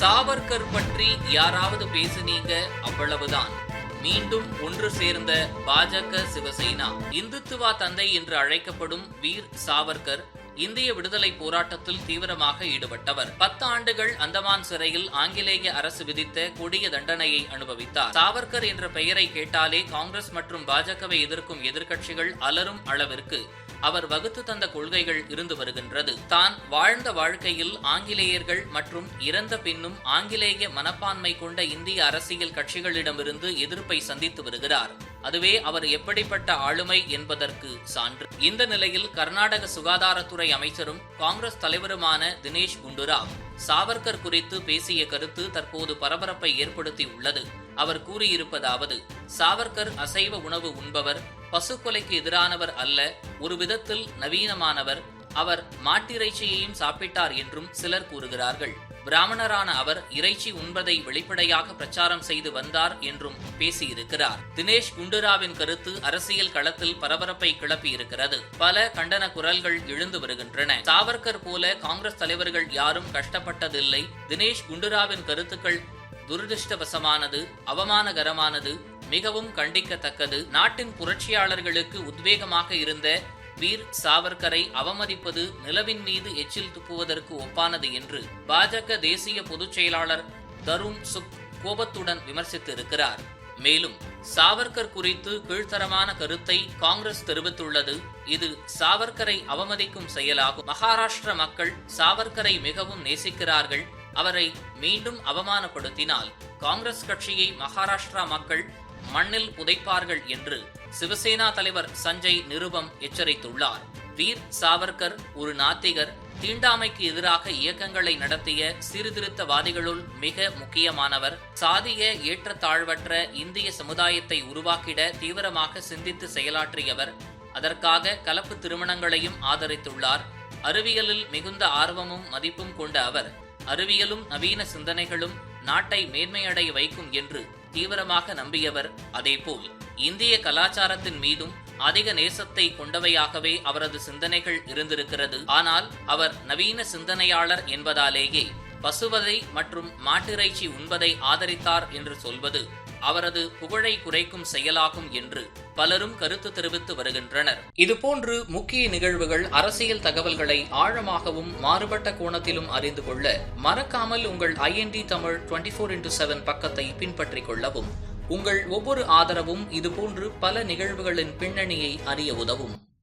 சாவர்கர் பற்றி யாராவது பேசுனீங்க? அவ்வளவுதான். மீண்டும் ஒன்று சேர்ந்த பாஜக சிவசேனா இந்துத்துவா தந்தை என்று அழைக்கப்படும் வீர் சாவர்கர் இந்திய விடுதலை போராட்டத்தில் தீவிரமாக ஈடுபட்டவர். பத்து ஆண்டுகள் அந்தமான் சிறையில் ஆங்கிலேய அரசு விதித்த கொடிய தண்டனையை அனுபவித்தார். சாவர்கர் என்ற பெயரை கேட்டாலே காங்கிரஸ் மற்றும் பாஜகவை எதிர்க்கும் எதிர்க்கட்சிகள் அலரும் அளவிற்கு அவர் வகுத்து தந்த கொள்கைகள் இருந்து வருகின்றது. தான் வாழ்ந்த வாழ்க்கையில் ஆங்கிலேயர்கள் மற்றும் இறந்த பின்னும் ஆங்கிலேய மனப்பான்மை கொண்ட இந்திய அரசியல் கட்சிகளிடமிருந்து எதிர்ப்பை சந்தித்து வருகிறார். அதுவே அவர் எப்படிப்பட்ட ஆளுமை என்பதற்கு சான்று. இந்த நிலையில் கர்நாடக சுகாதாரத்துறை அமைச்சரும் காங்கிரஸ் தலைவருமான தினேஷ் குண்டுராவ் சாவர்கர் குறித்து பேசிய கருத்து தற்போது பரபரப்பை ஏற்படுத்தி உள்ளது. அவர் கூறியிருப்பதாவது சாவர்கர் அசைவ உணவு உண்பவர் பசுக்கொலைக்கு எதிரானவர் அல்ல ஒரு விதத்தில் நவீனமானவர். அவர் மாட்டிறைச்சியையும் சாப்பிட்டார் என்றும் சிலர் கூறுகிறார்கள். பிராமணரான அவர் இறைச்சி உண்பதை வெளிப்படையாக பிரச்சாரம் செய்து வந்தார் என்றும் பேசியிருக்கிறார். தினேஷ் குண்டுராவின் கருத்து அரசியல் களத்தில் பரபரப்பை கிளப்பியிருக்கிறது. பல கண்டன குரல்கள் எழுந்து வருகின்றன. சாவர்கர் போல காங்கிரஸ் தலைவர்கள் யாரும் கஷ்டப்பட்டதில்லை. தினேஷ் குண்டுராவின் கருத்துக்கள் துரதிருஷ்டவசமானது அவமானகரமானது மிகவும் கண்டிக்கத்தக்கது. நாட்டின் புரட்சியாளர்களுக்கு உத்வேகமாக இருந்த வீர் சாவர்கரை அவமதிப்பது நிலவின் மீது எச்சில் துப்புவதற்கு ஒப்பானது என்று பாஜக தேசிய பொதுச் செயலாளர் தருண் சுக் கோபத்துடன் விமர்சித்திருக்கிறார். மேலும் சாவர்கர் குறித்து கீழ்த்தரமான கருத்தை காங்கிரஸ் தெரிவித்துள்ளது. இது சாவர்கரை அவமதிக்கும் செயலாகும். மகாராஷ்டிர மக்கள் சாவர்கரை மிகவும் நேசிக்கிறார்கள். அவரை மீண்டும் அவமானப்படுத்தினால் காங்கிரஸ் கட்சியை மகாராஷ்டிரா மக்கள் மண்ணில் புதைப்பார்கள் என்று சிவசேனா தலைவர் சஞ்சய் நிருபம் எச்சரித்துள்ளார். வீர் சாவர்கர் ஒரு நாத்திகர் தீண்டாமைக்கு எதிராக இயக்கங்களை நடத்திய சீர்திருத்தவாதிகளுள் மிக முக்கியமானவர் சாதிய ஏற்றத்தாழ்வற்ற இந்திய சமுதாயத்தை உருவாக்கிட தீவிரமாக சிந்தித்து செயலாற்றியவர். அதற்காக கலப்பு திருமணங்களையும் ஆதரித்துள்ளார். அறிவியலில் மிகுந்த ஆர்வமும் மதிப்பும் கொண்ட அவர் அறிவியலும் நவீன சிந்தனைகளும் நாட்டை மேன்மையடைய வைக்கும் என்று தீவிரமாக நம்பியவர் அதேபோல் இந்திய கலாச்சாரத்தின் மீதும் அதிக நேசத்தை கொண்டவையாகவே அவரது சிந்தனைகள் இருந்திருக்கிறது. ஆனால் அவர் நவீன சிந்தனையாளர் என்பதாலேயே பசுவதை மற்றும் மாட்டிறைச்சி உண்பதை ஆதரித்தார் என்று சொல்வது அவரது புகழை குறைக்கும் செயலாகும் என்று பலரும் கருத்து தெரிவித்து வருகின்றனர். இதுபோன்று முக்கிய நிகழ்வுகள் அரசியல் தகவல்களை ஆழமாகவும் மாறுபட்ட கோணத்திலும் அறிந்து கொள்ள மறக்காமல் உங்கள் IND Tamil twenty four into seven பக்கத்தை பின்பற்றிக் கொள்ளவும் உங்கள் ஒவ்வொரு ஆதரவும் இதுபோன்று பல நிகழ்வுகளின் பின்னணியை அறிய உதவும்.